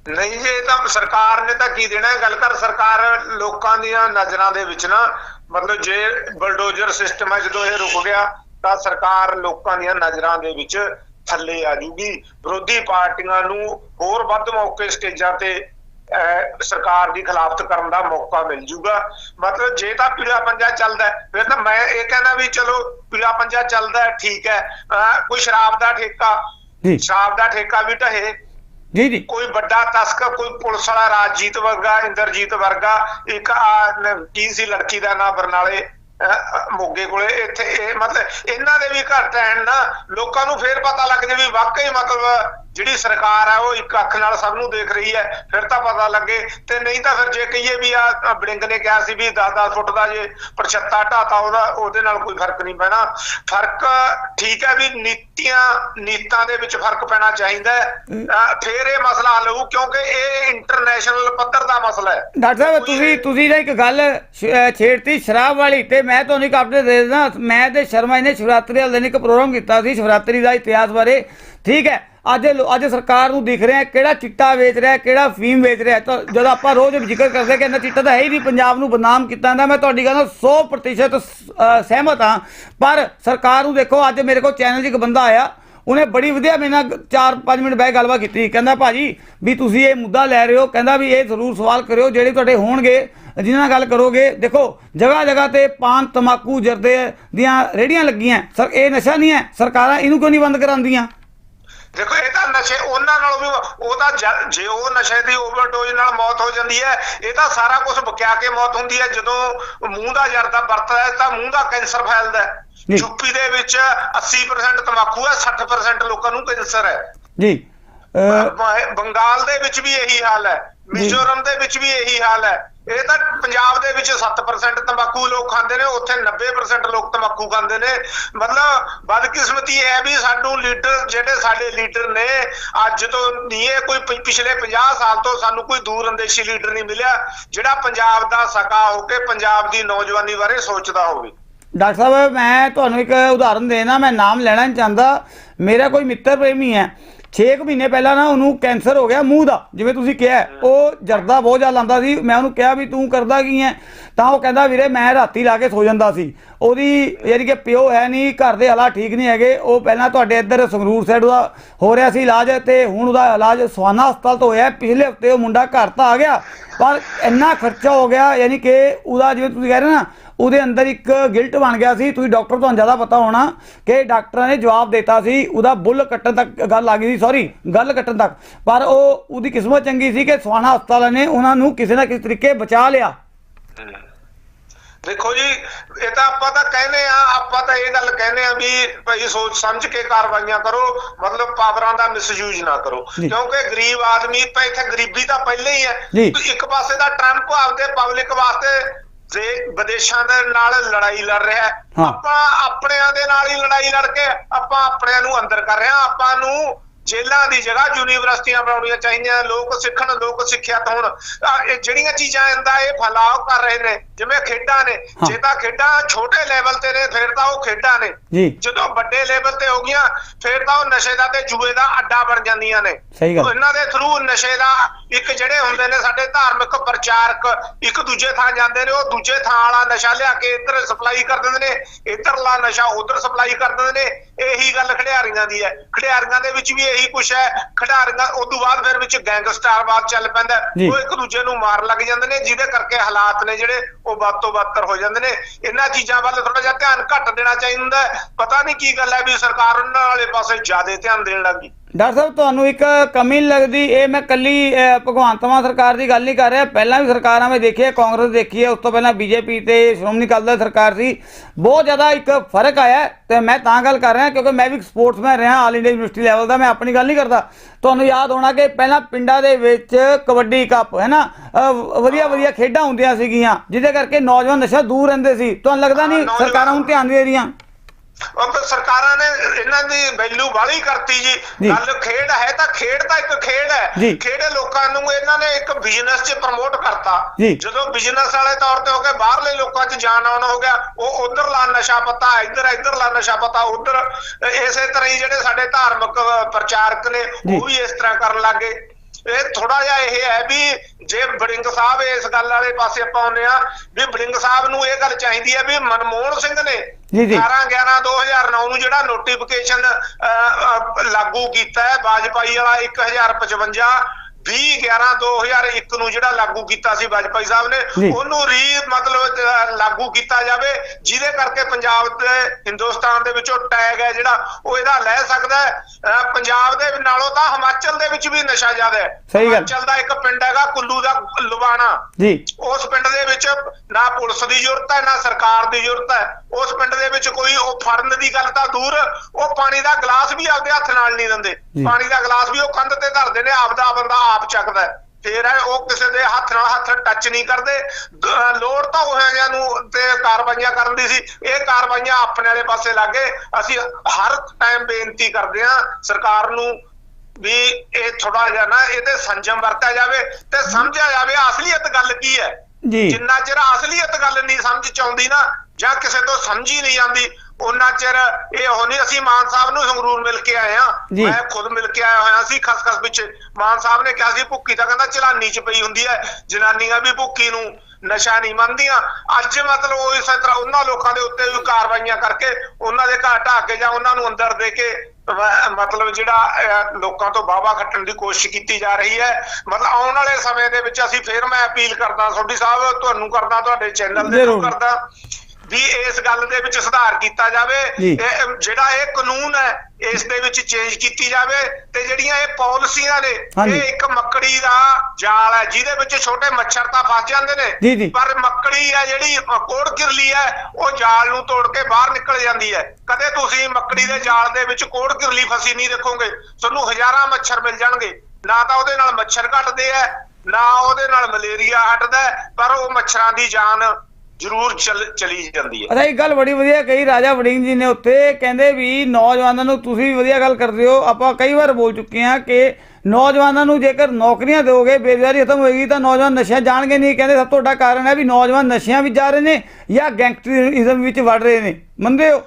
ਨਹੀਂ ਜੀ ਤਾਂ ਸਰਕਾਰ ਨੇ ਤਾਂ ਕੀ ਦੇਣਾ ਗੱਲ ਕਰ, ਸਰਕਾਰ ਲੋਕਾਂ ਦੀਆਂ ਨਜ਼ਰਾਂ ਦੇ ਵਿੱਚ ਨਾ, ਮਤਲਬ ਜੇ ਬਲਡੋਜ਼ਰ ਸਿਸਟਮ ਹੈ, ਜਦੋਂ ਇਹ ਰੁਕ ਗਿਆ, ਤਾਂ ਸਰਕਾਰ ਲੋਕਾਂ ਦੀਆਂ ਨਜ਼ਰਾਂ ਦੇ ਵਿੱਚ ਥੱਲੇ ਆ ਜੂਗੀ। ਵਿਰੋਧੀ ਪਾਰਟੀਆਂ ਨੂੰ ਹੋਰ ਵੱਧ ਮੌਕੇ ਸਟੇਜਾਂ ਤੇ ਸਰਕਾਰ ਦੀ ਖਿਲਾਫਤ ਕਰਨ ਦਾ ਮੌਕਾ ਮਿਲ ਜੂਗਾ। ਮਤਲਬ ਜੇ ਤਾਂ ਪੀਲਾ ਪੰਜਾ ਚੱਲਦਾ ਫਿਰ ਤਾਂ ਮੈਂ ਇਹ ਕਹਿੰਦਾ ਵੀ ਚਲੋ ਪੀਲਾ ਪੰਜਾ ਚੱਲਦਾ ਠੀਕ ਹੈ। ਕੋਈ ਸ਼ਰਾਬ ਦਾ ਠੇਕਾ
ਜੀ।
ਸ਼ਰਾਬ ਦਾ ਠੇਕਾ ਵੀ ਢਹੇ।
ਜੀ ਜੀ।
ਕੋਈ ਵੱਡਾ ਤਸਕਰ ਕੋਈ ਪੁਲਿਸ ਵਾਲਾ ਰਾਜਜੀਤ ਵਰਗਾ ਇੰਦਰਜੀਤ ਵਰਗਾ ਇੱਕ ਕੀ ਸੀ ਲੜਕੀ ਦਾ ਨਾਮ ਬਰਨਾਲੇ ਮੋਗੇ ਕੋਲੇ ਇੱਥੇ ਇਹ ਮਤਲਬ ਇਹਨਾਂ ਦੇ ਵੀ ਘਰ ਟੈਣ ਨਾ ਲੋਕਾਂ ਨੂੰ ਫੇਰ ਪਤਾ ਲੱਗ ਜੇ ਵੀ ਵਾਕਈ ਮਤਲਬ ਜਿਹੜੀ ਸਰਕਾਰ ਹੈ ਉਹ ਇੱਕ ਅੱਖ ਨਾਲ ਸਭ ਨੂੰ ਦੇਖ ਰਹੀ ਹੈ। ਫਿਰ ਤਾਂ ਪਤਾ ਲੱਗੇ ਤੇ ਨਹੀਂ ਤਾਂ ਫਿਰ ਜੇ ਕਹੀਏ ਵੀ ਆ ਬੜਿੰਗ ਨੇ ਕਿਹਾ ਸੀ ਵੀ 10-10 ਫੁੱਟ ਦਾ ਜੇ ਪਰਛੱਤਾ ਢਾਤਾ ਉਹਦਾ ਉਹਦੇ ਨਾਲ ਕੋਈ ਫ਼ਰਕ ਨਹੀਂ ਪੈਣਾ। ਫ਼ਰਕ ਠੀਕ ਹੈ ਵੀ ਨੀਤੀਆਂ ਨੀਤਾਂ ਦੇ ਵਿੱਚ ਫ਼ਰਕ ਪੈਣਾ ਚਾਹੀਦਾ ਫਿਰ ਇਹ ਮਸਲਾ ਹੱਲ ਹੋਊ ਕਿਉਂਕਿ ਇਹ ਇੰਟਰਨੈਸ਼ਨਲ ਪੱਧਰ ਦਾ ਮਸਲਾ ਹੈ।
ਡਾਕਟਰ ਸਾਹਿਬ ਤੁਸੀਂ ਤੁਸੀਂ ਨਾ ਇੱਕ ਗੱਲ ਛੇੜਤੀ ਸ਼ਰਾਬ ਵਾਲੀ ਤੇ ਮੈਂ ਤੁਹਾਨੂੰ ਇੱਕ ਅਪਡੇਟ ਦੇ ਦਿੰਦਾ। ਮੈਂ ਤੇ ਸ਼ਰਮਾ ਜੀ ਨੇ ਸ਼ਿਵਰਾਤਰੀ ਵਾਲੇ ਦਿਨ ਇੱਕ ਪ੍ਰੋਗਰਾਮ ਕੀਤਾ ਸੀ ਸ਼ਿਵਰਾਤਰੀ ਦਾ ਇਤਿਹਾਸ ਬਾਰੇ। ਠੀਕ ਹੈ। ਅੱਜ ਅੱਜ ਸਰਕਾਰ ਨੂੰ ਦਿਖ ਰਿਹਾ ਕਿਹੜਾ ਚਿੱਟਾ ਵੇਚ ਰਿਹਾ, ਕਿਹੜਾ ਫੀਮ ਵੇਚ ਰਿਹਾ। ਤਾਂ ਜਦੋਂ ਆਪਾਂ ਰੋਜ਼ ਜ਼ਿਕਰ ਕਰਦੇ ਕਿ ਇਹਨਾਂ ਚਿੱਟਾ ਤਾਂ ਹੈ ਹੀ ਨਹੀਂ, ਪੰਜਾਬ ਨੂੰ ਬਦਨਾਮ ਕੀਤਾ ਜਾਂਦਾ, ਮੈਂ ਤੁਹਾਡੀ ਗੱਲ ਨਾਲ 100% ਸਹਿਮਤ ਹਾਂ। ਪਰ ਸਰਕਾਰ ਨੂੰ ਦੇਖੋ, ਅੱਜ ਮੇਰੇ ਕੋਲ ਚੈਨਲ 'ਚ ਇੱਕ ਬੰਦਾ ਆਇਆ, ਉਹਨੇ ਬੜੀ ਵਧੀਆ ਮੇਰੇ ਨਾਲ 4-5 ਮਿੰਟ ਬਹਿ ਕੇ ਗੱਲਬਾਤ ਕੀਤੀ। ਕਹਿੰਦਾ, ਭਾਜੀ, ਵੀ ਤੁਸੀਂ ਇਹ ਮੁੱਦਾ ਲੈ ਰਹੇ ਹੋ। ਕਹਿੰਦਾ, ਵੀ ਇਹ ਜ਼ਰੂਰ ਸਵਾਲ ਕਰਿਓ, ਜਿਹੜੇ ਤੁਹਾਡੇ ਹੋਣਗੇ, ਜਿਨ੍ਹਾਂ ਨਾਲ ਗੱਲ ਕਰੋਗੇ। ਦੇਖੋ ਜਗ੍ਹਾ ਜਗ੍ਹਾ ਤੇ ਪਾਨ ਤਮਾਕੂ ਜਰਦੇ ਦੀਆਂ ਰੇੜੀਆਂ ਲੱਗੀਆਂ। ਸਰ, ਇਹ ਨਸ਼ਾ ਨਹੀਂ ਹੈ। ਸਰਕਾਰਾਂ ਇਹਨੂੰ ਕਿਉਂ ਨਹੀਂ ਬੰਦ ਕਰਾਉਂਦੀਆਂ?
ਦੇਖੋ ਇਹ ਤਾਂ ਨਸ਼ੇ ਉਹਨਾਂ ਨਾਲੋਂ ਵੀ ਉਹ ਤਾਂ ਜ- ਜੇ ਉਹ ਨਸ਼ੇ ਦੀ ਓਵਰਡੋਜ਼ ਨਾਲ ਮੌਤ ਹੋ ਜਾਂਦੀ ਹੈ ਇਹ ਤਾਂ ਸਾਰਾ ਕੁਝ ਬਕਿਆ ਕੇ ਮੌਤ ਹੁੰਦੀ ਹੈ। ਜਦੋਂ ਮੂੰਹ ਦਾ ਜਰਦਾ ਵਰਤਦਾ ਹੈ ਤਾਂ ਮੂੰਹ ਦਾ ਕੈਂਸਰ ਫੈਲਦਾ ਹੈ।
ਜੀ।
ਯੂਪੀ ਦੇ ਵਿੱਚ 80% ਤੰਬਾਕੂ ਹੈ 60% ਲੋਕਾਂ ਨੂੰ ਕੈਂਸਰ ਹੈ।
ਜੀ। ਅਹ,
ਬ- ਬੰਗਾਲ ਦੇ ਵਿੱਚ ਵੀ ਇਹੀ ਹਾਲ ਹੈ ਮਿਜ਼ੋਰਮ ਦੇ ਵਿੱਚ ਵੀ ਇਹੀ ਹਾਲ ਹੈ। ਇਹ ਤਾਂ ਪੰਜਾਬ ਦੇ ਵਿੱਚ 7% ਤੰਬਾਕੂ ਲੋਕ ਖਾਂਦੇ ਨੇ, ਉੱਥੇ 90% ਲੋਕ ਤੰਬਾਕੂ ਖਾਂਦੇ ਨੇ। ਮਤਲਬ ਬਦਕਿਸਮਤੀ ਇਹ ਹੈ ਵੀ ਸਾਨੂੰ ਲੀਡਰ ਜਿਹੜੇ ਸਾਡੇ ਲੀਡਰ ਨੇ, ਅੱਜ ਤੋਂ ਨਹੀਂ, ਇਹ ਕੋਈ ਪਿਛਲੇ 50 ਸਾਲ ਤੋਂ ਸਾਨੂੰ ਕੋਈ ਦੂਰ ਅੰਦੇਸ਼ੀ ਲੀਡਰ ਨਹੀਂ ਮਿਲਿਆ, ਜਿਹੜਾ ਪੰਜਾਬ ਦਾ ਸਕਾ ਹੋ ਕੇ ਪੰਜਾਬ ਦੀ ਨੌਜਵਾਨੀ ਬਾਰੇ ਸੋਚਦਾ ਹੋਵੇ।
ਡਾਕਟਰ ਸਾਹਿਬ, ਮੈਂ ਤੁਹਾਨੂੰ ਇੱਕ ਉਦਾਹਰਨ ਦੇਣਾ, ਮੈਂ ਨਾਮ ਲੈਣਾ ਨਹੀਂ ਚਾਹੁੰਦਾ। ਮੇਰਾ ਕੋਈ ਮਿੱਤਰ ਪ੍ਰੇਮੀ ਹੈ। 6 ਮਹੀਨੇ ਪਹਿਲਾਂ ਨਾ ਉਹਨੂੰ ਕੈਂਸਰ ਹੋ ਗਿਆ ਮੂੰਹ ਦਾ, ਜਿਵੇਂ ਤੁਸੀਂ ਕਿਹਾ, ਉਹ ਜਰਦਾ ਬਹੁਤ ਜ਼ਿਆਦਾ ਲਾਂਦਾ ਸੀ। ਮੈਂ ਉਹਨੂੰ ਕਿਹਾ ਵੀ ਤੂੰ ਕਰਦਾ ਕੀ ਹੈ ਤਾਂ ਉਹ ਕਹਿੰਦਾ, ਵੀਰੇ, ਮੈਂ ਰਾਤੀ ਲਾ ਕੇ ਸੋ ਜਾਂਦਾ ਸੀ। ਉਹਦੀ ਯਾਨੀ ਕਿ ਪਿਓ ਹੈ ਨਹੀਂ, ਘਰ ਦੇ ਹਾਲਾਤ ਠੀਕ ਨਹੀਂ ਹੈਗੇ। ਉਹ ਪਹਿਲਾਂ ਤੁਹਾਡੇ ਇੱਧਰ ਸੰਗਰੂਰ ਸਾਈਡ ਉਹਦਾ ਹੋ ਰਿਹਾ ਸੀ ਇਲਾਜ ਤੇ ਹੁਣ ਉਹਦਾ ਇਲਾਜ ਸਵਾਨਾ ਹਸਪਤਾਲ ਤੋਂ ਹੋਇਆ। ਪਿਛਲੇ ਹਫ਼ਤੇ ਉਹ ਮੁੰਡਾ ਘਰ ਤਾਂ ਆ ਗਿਆ। ਪਰ ਇੰਨਾ ਖਰਚਾ ਹੋ ਗਿਆ, ਯਾਨੀ ਕਿ ਉਹਦਾ ਜਿਵੇਂ ਤੁਸੀਂ ਕਹਿ ਰਹੇ ਨਾ, ਉਹਦੇ ਅੰਦਰ ਇੱਕ ਗਿਲਟ ਬਣ ਗਿਆ ਸੀ। ਤੁਸੀਂ ਡਾਕਟਰ ਤੁਹਾਨੂੰ ਜ਼ਿਆਦਾ ਪਤਾ ਹੋਣਾ ਕਿ ਡਾਕਟਰਾਂ ਨੇ ਜਵਾਬ ਦਿੱਤਾ ਸੀ, ਉਹਦਾ ਬੁੱਲ ਕੱਟਣ ਤੱਕ ਗੱਲ ਆ ਗਈ ਸੀ ਸੌਰੀ ਗੱਲ ਕੱਟਣ ਤੱਕ। ਪਰ ਉਹ ਉਹਦੀ ਕਿਸਮਤ ਚੰਗੀ ਸੀ ਕਿ ਸਵਾਨਾ ਹਸਪਤਾਲ ਨੇ ਉਹਨਾਂ ਨੂੰ ਕਿਸੇ ਨਾ ਕਿਸੇ ਤਰੀਕੇ ਬਚਾ ਲਿਆ।
ਦੇਖੋ ਜੀ ਇਹ ਤਾਂ ਆਪਾਂ ਤਾਂ ਕਹਿੰਦੇ ਆ ਆਪਾਂ ਤਾਂ ਇਹ ਗੱਲ ਕਹਿੰਦੇ ਆ ਵੀ ਭਾਈ ਸੋਚ ਸਮਝ ਕੇ ਕਾਰਵਾਈਆਂ ਕਰੋ ਮਤਲਬ ਪਾਵਰਾਂ ਦਾ ਮਿਸਯੂਜ਼ ਨਾ ਕਰੋ
ਜੀ।
ਕਿਉਂਕਿ ਗਰੀਬ ਆਦਮੀ ਤਾਂ ਇੱਥੇ ਗਰੀਬੀ ਤਾਂ ਪਹਿਲੇ ਹੀ
ਜੀ।
ਹੈ ਇੱਕ ਪਾਸੇ ਦਾ ਟਰੰਪ ਆਪਦੇ ਪਬਲਿਕ ਵਾਸਤੇ ਦੇ ਵਿਦੇਸ਼ਾਂ ਦੇ ਨਾਲ ਲੜਾਈ ਲੜ ਰਿਹਾ। ਆਪਾਂ ਆਪਣਿਆਂ ਦੇ ਨਾਲ ਹੀ ਲੜਾਈ ਲੜ ਕੇ ਆਪਾਂ ਆਪਣਿਆਂ ਨੂੰ ਅੰਦਰ ਕਰ ਰਹੇ ਆਪਾਂ ਨੂੰ ਜੇਲ੍ਹਾਂ ਦੀ ਜਗ੍ਹਾ ਯੂਨੀਵਰਸਿਟੀਆਂ ਬਣਾਉਣੀਆਂ ਚਾਹੀਦੀਆਂ ਲੋਕ ਸਿੱਖਣ ਲੋਕ ਸਿੱਖਿਅਤ ਹੋਣ ਇਹ ਜਿਹੜੀਆਂ ਚੀਜ਼ਾਂ ਇਹਦਾ ਇਹ ਫੈਲਾਅ ਕਰ ਰਹੇ ਨੇ ਜਿਵੇਂ ਖੇਡਾਂ ਨੇ। ਜੇ ਤਾਂ ਖੇਡਾਂ ਛੋਟੇ ਲੈਵਲ ਤੇ ਨੇ ਫਿਰ ਤਾਂ ਉਹ ਖੇਡਾਂ ਨੇ। ਜਦੋਂ ਵੱਡੇ ਲੈਵਲ ਤੇ ਹੋ ਗਈਆਂ ਫਿਰ ਤਾਂ ਉਹ ਨਸ਼ੇ ਦਾ ਤੇ ਜੂਏ ਦਾ ਅੱਡਾ ਬਣ ਜਾਂਦੀਆਂ ਨੇ। ਇਹਨਾਂ ਦੇ ਥਰੂ ਨਸ਼ੇ ਦਾ ਇੱਕ ਜਿਹੜੇ ਹੁੰਦੇ ਨੇ ਸਾਡੇ ਧਾਰਮਿਕ ਪ੍ਰਚਾਰਕ ਇੱਕ ਦੂਜੇ ਥਾਂ ਜਾਂਦੇ ਨੇ ਉਹ ਦੂਜੇ ਥਾਂ ਵਾਲਾ ਨਸ਼ਾ ਲਿਆ ਕੇ ਇੱਧਰ ਸਪਲਾਈ ਕਰ ਦਿੰਦੇ ਨੇ ਇੱਧਰਲਾ ਨਸ਼ਾ ਉੱਧਰ ਸਪਲਾਈ ਕਰ ਦਿੰਦੇ ਨੇ ਇਹੀ ਗੱਲ ਖਿਡਾਰੀਆਂ ਦੀ ਹੈ ਖਿਡਾਰੀਆਂ ਦੇ ਵਿੱਚ ਵੀ ਇਹੀ ਕੁਛ ਹੈ ਖਿਡਾਰੀਆਂ ਉਸ ਤੋਂ ਬਾਅਦ ਫਿਰ ਵਿੱਚ ਗੈਂਗਸਟਰਵਾਦ ਚੱਲ ਪੈਂਦਾ। ਉਹ ਇੱਕ ਦੂਜੇ ਨੂੰ ਮਾਰਨ ਲੱਗ ਜਾਂਦੇ ਨੇ ਜਿਹਦੇ ਕਰਕੇ ਹਾਲਾਤ ਨੇ ਜਿਹੜੇ ਉਹ ਵੱਧ ਤੋਂ ਬੱਤਰ ਹੋ ਜਾਂਦੇ ਨੇ ਇਹਨਾਂ ਚੀਜ਼ਾਂ ਵੱਲ ਥੋੜਾ ਜਿਹਾ ਧਿਆਨ ਘੱਟ ਦੇਣਾ ਚਾਹੀਦਾ। ਪਤਾ ਨਹੀਂ ਕੀ ਗੱਲ ਹੈ ਵੀ ਸਰਕਾਰ ਉਹਨਾਂ ਵਾਲੇ ਪਾਸੇ ਜ਼ਿਆਦਾ ਧਿਆਨ ਦੇਣ ਲੱਗੀ
ਡਾਕਟਰ ਸਾਹਿਬ ਤੁਹਾਨੂੰ ਇੱਕ ਕਮੀ ਲੱਗਦੀ ਇਹ ਮੈਂ ਕੱਲੀ ਭਗਵੰਤ ਮਾਨ ਸਰਕਾਰ ਦੀ ਗੱਲ ਨਹੀਂ ਕਰ ਰਿਹਾ। ਪਹਿਲਾਂ ਵੀ ਸਰਕਾਰਾਂ ਮੈਂ ਦੇਖੀ ਹੈ ਕਾਂਗਰਸ ਦੇਖੀ ਹੈ ਉਸ ਤੋਂ ਪਹਿਲਾਂ ਬੀਜੇਪੀ ਤੇ ਸ਼੍ਰੋਮਣੀ ਅਕਾਲੀ ਦਲ ਸਰਕਾਰ ਸੀ। ਬਹੁਤ ਜ਼ਿਆਦਾ ਇੱਕ ਫ਼ਰਕ ਆਇਆ ਤੇ ਮੈਂ ਤਾਂ ਗੱਲ ਕਰ ਰਿਹਾ ਕਿਉਂਕਿ ਮੈਂ ਵੀ ਸਪੋਰਟਸਮੈਨ ਰਿਹਾ ਆਲ ਇੰਡੀਆ ਯੂਨੀਵਰਸਿਟੀ ਲੈਵਲ ਦਾ ਮੈਂ ਆਪਣੀ ਗੱਲ ਨਹੀਂ ਕਰਦਾ। ਤੁਹਾਨੂੰ ਯਾਦ ਹੋਣਾ ਕਿ ਪਹਿਲਾਂ ਪਿੰਡਾਂ ਦੇ ਵਿੱਚ ਕਬੱਡੀ ਕੱਪ ਹੈ ਨਾ ਵਧੀਆ ਵਧੀਆ ਖੇਡਾਂ ਹੁੰਦੀਆਂ ਸੀਗੀਆਂ ਜਿਹਦੇ ਕਰਕੇ ਨੌਜਵਾਨ ਨਸ਼ਾ ਦੂਰ ਰਹਿੰਦੇ ਸੀ। ਤੁਹਾਨੂੰ ਲੱਗਦਾ ਨਹੀਂ ਸਰਕਾਰਾਂ ਹੁਣ ਧਿਆਨ ਦੇ ਰਹੀਆਂ?
ਉਹ ਤਾਂ ਸਰਕਾਰਾਂ ਨੇ ਇਹਨਾਂ ਦੀ ਵੈਲਿਊ ਵਾਲੀ ਕਰਤੀ ਜੀ। ਗੱਲ ਖੇਡ ਹੈ ਤਾਂ ਖੇਡ ਤਾਂ ਇੱਕ ਖੇਡ। ਹੈ ਖੇਡ ਲੋਕਾਂ ਨੂੰ ਇਹਨਾਂ ਨੇ ਇੱਕ ਬਿਜ਼ਨਸ 'ਚ ਪ੍ਰਮੋਟ ਕਰਤਾ। ਜਦੋਂ ਬਿਜ਼ਨਸ ਵਾਲੇ ਤੌਰ ਤੇ ਹੋ ਕੇ ਬਾਹਰਲੇ ਲੋਕਾਂ 'ਚ ਜਾਣ ਆਉਣ ਹੋ ਗਿਆ ਉਹ ਉਧਰਲਾ ਨਸ਼ਾ ਪਤਾ ਇੱਧਰ ਇੱਧਰਲਾ ਨਸ਼ਾ ਪਤਾ ਉਧਰ ਇਸੇ ਤਰ੍ਹਾਂ ਹੀ ਜਿਹੜੇ ਸਾਡੇ ਧਾਰਮਿਕ ਪ੍ਰਚਾਰਕ ਨੇ। ਉਹ ਵੀ ਇਸ ਤਰ੍ਹਾਂ ਕਰਨ ਲੱਗੇ ਇਹ ਥੋੜਾ ਜਿਹਾ ਇਹ ਹੈ ਵੀ ਜੇ ਬੜਿੰਗ ਸਾਹਿਬ ਇਸ ਗੱਲ ਵਾਲੇ ਪਾਸੇ ਆਪਾਂ ਆਉਂਦੇ ਆ ਵੀ ਬੜਿੰਗ ਸਾਹਿਬ ਨੂੰ ਇਹ ਗੱਲ ਚਾਹੀਦੀ ਹੈ ਵੀ ਮਨਮੋਹਨ ਸਿੰਘ ਨੇ
ਜੀ, ਜੀ।
18 11 2009 ਨੂੰ ਜਿਹੜਾ ਨੋਟੀਫਿਕੇਸ਼ਨ ਲਾਗੂ ਕੀਤਾ ਹੈ ਵਾਜਪਾਈ ਵਾਲਾ 1055 20 11 2001 ਨੂੰ ਜਿਹੜਾ ਲਾਗੂ ਕੀਤਾ ਸੀ ਵਾਜਪਾਈ ਸਾਹਿਬ। ਨੇ ਉਹਨੂੰ ਰੀ ਮਤਲਬ ਲਾਗੂ ਕੀਤਾ ਜਾਵੇ ਜਿਹਦੇ ਕਰਕੇ ਪੰਜਾਬ ਦੇ ਹਿੰਦੁਸਤਾਨ ਦੇ ਵਿੱਚੋਂ ਟੈਗ ਹੈ ਜਿਹੜਾ ਉਹ ਇਹਦਾ ਲੈ ਸਕਦਾ ਹੈ। ਪੰਜਾਬ ਦੇ ਨਾਲੋਂ ਤਾਂ ਹਿਮਾਚਲ ਦੇ ਵਿੱਚ ਵੀ ਨਸ਼ਾ ਜ਼ਿਆਦਾ ਹੈ। ਹਿਮਾਚਲ ਦਾ ਇੱਕ ਪਿੰਡ ਹੈਗਾ ਕੁੱਲੂ ਦਾ ਲੁਬਾਣਾ
ਜੀ।
ਉਸ ਪਿੰਡ ਦੇ ਵਿੱਚ ਨਾ ਪੁਲਿਸ ਦੀ ਜ਼ਰੂਰਤ ਹੈ ਨਾ ਸਰਕਾਰ ਦੀ ਜ਼ਰੂਰਤ ਹੈ। ਉਸ ਪਿੰਡ ਦੇ ਵਿੱਚ ਕੋਈ ਉਹ ਫੜਨ ਦੀ ਗੱਲ ਤਾਂ ਦੂਰ ਉਹ ਪਾਣੀ ਦਾ ਗਲਾਸ ਵੀ ਆਪਦੇ ਹੱਥ ਨਾਲ ਨਹੀਂ ਦਿੰਦੇ। ਪਾਣੀ ਦਾ ਗਲਾਸ ਵੀ ਉਹ ਕੰਧ ਤੇ ਧਰਦੇ ਨੇ ਆਪਦਾ ਬੰਦਾ ਆਪ ਚੱਕਦਾ। ਫੇਰ ਹੈ ਉਹ ਕਿਸੇ ਦੇ ਹੱਥ ਨਾਲ ਹੱਥ ਟੱਚ ਨਹੀਂ ਕਰਦੇ। ਲੋੜ ਤਾਂ ਉਹ ਜਿਹਾ ਨੂੰ ਤੇ ਕਾਰਵਾਈਆਂ ਕਰਨ ਦੀ ਸੀ। ਇਹ ਕਾਰਵਾਈਆਂ ਆਪਣੇ ਵਾਲੇ ਪਾਸੇ ਲੱਗੇ ਅਸੀਂ ਹਰ ਟਾਈਮ ਬੇਨਤੀ ਕਰਦੇ ਹਾਂ ਸਰਕਾਰ ਨੂੰ ਵੀ ਇਹ ਥੋੜਾ ਜਿਹਾ ਨਾ ਇਹਦੇ ਸੰਜਮ ਵਰਤਿਆ ਜਾਵੇ ਤੇ ਸਮਝਿਆ ਜਾਵੇ ਅਸਲੀਅਤ ਗੱਲ ਕੀ ਹੈ। ਜਿੰਨਾ ਚਿਰ ਅਸਲੀਅਤ ਗੱਲ ਨਹੀਂ ਸਮਝ ਚ ਆਉਂਦੀ ਨਾ ਜਾਂ ਕਿਸੇ ਤੋਂ ਸਮਝੀ ਨਹੀਂ ਜਾਂਦੀ ਉਹਨਾਂ ਚਿਰ ਇਹ ਉਹ ਨਹੀਂ ਅਸੀਂ ਮਾਨ ਸਾਹਿਬ ਨੂੰ ਸੰਗਰੂਰ ਮਿਲ ਕੇ ਆਏ ਆ। ਮੈਂ ਖੁਦ ਮਿਲ ਕੇ ਆਇਆ ਹੋਇਆ ਸੀ ਖਸਖਸ ਵਿੱਚ। ਮਾਨ ਸਾਹਿਬ ਨੇ ਕਿਹਾ ਸੀ ਭੁੱਕੀ ਤਾਂ ਕਹਿੰਦਾ ਚਲਾਨੀ ਚ ਪਈ ਹੁੰਦੀ ਹੈ ਜਨਾਨੀਆਂ ਵੀ ਭੁੱਕੀ ਨੂੰ ਨਸ਼ਾ ਨਹੀਂ ਮੰਨਦੀਆਂ। ਅੱਜ ਮਤਲਬ ਉਹ ਇਸੇ ਤਰ੍ਹਾਂ ਉਹਨਾਂ ਲੋਕਾਂ ਦੇ ਉੱਤੇ ਵੀ ਕਾਰਵਾਈਆਂ ਕਰਕੇ ਉਹਨਾਂ ਦੇ ਘਰ ਢਾਹ ਕੇ ਜਾਂ ਉਹਨਾਂ ਨੂੰ ਅੰਦਰ ਦੇ ਕੇ ਮਤਲਬ ਜਿਹੜਾ ਲੋਕਾਂ ਤੋਂ ਵਾਵਾ ਖੱਟਣ ਦੀ ਕੋਸ਼ਿਸ਼ ਕੀਤੀ ਜਾ ਰਹੀ ਹੈ। ਮਤਲਬ ਆਉਣ ਵਾਲੇ ਸਮੇਂ ਦੇ ਵਿੱਚ ਅਸੀਂ ਫੇਰ ਮੈਂ ਅਪੀਲ ਕਰਦਾ ਸੋਢੀ ਸਾਹਿਬ ਤੁਹਾਨੂੰ ਕਰਦਾ ਤੁਹਾਡੇ ਚੈਨਲ ਦੇ। ਨੂੰ ਕਰਦਾ। ਵੀ ਇਸ ਗੱਲ ਦੇ ਵਿੱਚ ਸੁਧਾਰ ਕੀਤਾ ਜਾਵੇ ਜਿਹੜਾ ਇਹ ਕਾਨੂੰਨ ਹੈ ਇਸ ਦੇ ਵਿੱਚ ਚੇਂਜ ਕੀਤੀ ਜਾਵੇ ਤੇ ਜਿਹੜੀਆਂ ਇਹ ਪਾਲਿਸੀਆਂ ਨੇ। ਇਹ ਇੱਕ ਮੱਕੜੀ ਦਾ ਜਾਲ ਹੈ ਜਿਹਦੇ ਵਿੱਚ ਛੋਟੇ ਮੱਛਰ ਤਾਂ ਫਸ ਜਾਂਦੇ। ਨੇ ਪਰ ਮੱਕੜੀ ਆ ਜਿਹੜੀ ਕੋੜ ਕਿਰਲੀ ਹੈ ਉਹ ਜਾਲ ਨੂੰ ਤੋੜ ਕੇ ਬਾਹਰ ਨਿਕਲ ਜਾਂਦੀ ਹੈ ਕਦੇ ਤੁਸੀਂ ਮੱਕੜੀ ਦੇ ਜਾਲ ਦੇ ਵਿੱਚ ਕੋੜ ਕਿਰਲੀ ਫਸੀ ਨਹੀਂ ਦੇਖੋਗੇ ਤੁਹਾਨੂੰ ਹਜ਼ਾਰਾਂ ਮੱਛਰ ਮਿਲ ਜਾਣਗੇ ਨਾ ਤਾਂ ਉਹਦੇ ਨਾਲ ਮੱਛਰ ਘਟਦੇ ਆ ਨਾ ਉਹਦੇ ਨਾਲ ਮਲੇਰੀਆ ਹਟਦਾ ਹੈ, ਪਰ ਉਹ ਮੱਛਰਾਂ ਦੀ ਜਾਨ ਜ਼ਰੂਰ ਚਲ- ਜਾਂਦੀ ਹੈ।
ਅੱਛਾ ਇੱਕ ਗੱਲ ਬੜੀ ਵਧੀਆ ਕਹੀ ਰਾਜਾ ਵੜਿੰਗ ਜੀ ਨੇ ਉੱਥੇ। ਕਹਿੰਦੇ ਵੀ ਨੌਜਵਾਨਾਂ ਨੂੰ ਤੁਸੀਂ ਵੀ ਵਧੀਆ ਗੱਲ ਕਰਦੇ ਹੋ। ਆਪਾਂ ਕਈ ਵਾਰ ਬੋਲ ਚੁੱਕੇ ਹਾਂ ਕਿ ਨੌਜਵਾਨਾਂ ਨੂੰ ਜੇਕਰ ਨੌਕਰੀਆਂ ਦਿਓਗੇ ਬੇਰੁਜ਼ਗਾਰੀ ਖਤਮ ਹੋਏਗੀ ਤਾਂ ਨੌਜਵਾਨ ਨਸ਼ਿਆਂ ਜਾਣਗੇ ਨਹੀਂ। ਕਹਿੰਦੇ ਸਭ ਤੋਂ ਵੱਡਾ ਕਾਰਨ ਹੈ ਵੀ ਨੌਜਵਾਨ ਨਸ਼ਿਆਂ ਵਿੱਚ ਜਾ ਰਹੇ ਨੇ ਜਾਂ ਗੈਂਗਸਟਰਿਜ਼ਮ ਵਿੱਚ ਵੜ ਰਹੇ ਨੇ। ਮੰਨਦੇ ਹੋ?